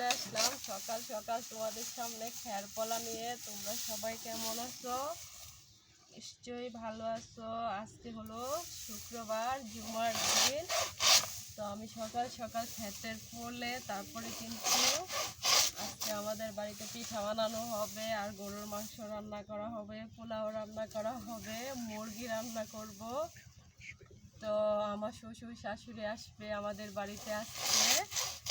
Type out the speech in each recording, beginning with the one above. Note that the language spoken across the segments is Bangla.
চলে আসলাম। সকাল সকাল তোমাদের সামনে খ্যার পলা নিয়ে। তোমরা সবাই কেমন আছো? নিশ্চয়ই ভালো আছো। আজকে হলো শুক্রবার, জুমার দিন। তো আমি সকাল সকাল খেতের পড়লে তারপরে কিন্তু আজকে আমাদের বাড়িতে পিঠা বানানো হবে, আর গরুর মাংস রান্না করা হবে, পোলাও রান্না করা হবে, মুরগি রান্না করব। তো আমার শ্বশুর শাশুড়ি আসবে আমাদের বাড়িতে আসছে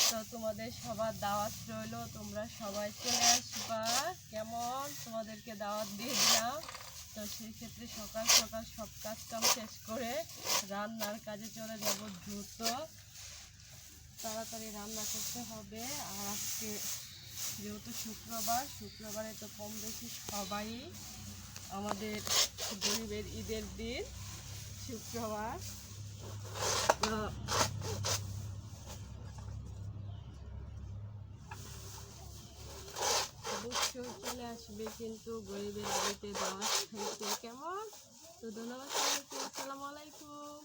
তো তোমাদের সবার দাওয়াত রইল, তোমরা সবাই চলে আসবা। কেমন? তোমাদেরকে দাওয়াত দিয়ে দিলাম। তো সেই ক্ষেত্রে সকাল সকাল সব কাজ কাম শেষ করে রান্নার কাজে চলে যাব দ্রুত। তাড়াতাড়ি রান্না করতে হবে। আর আজকে যেহেতু শুক্রবার, শুক্রবারে তো কম বেশি সবাই আমাদের গরিবের ঈদের দিন, শুক্রবার। চলে আসবে কিন্তু গরিবের বাড়িতে দাওয়াত কেমন? তো ধন্যবাদ আসসালামু আলাইকুম।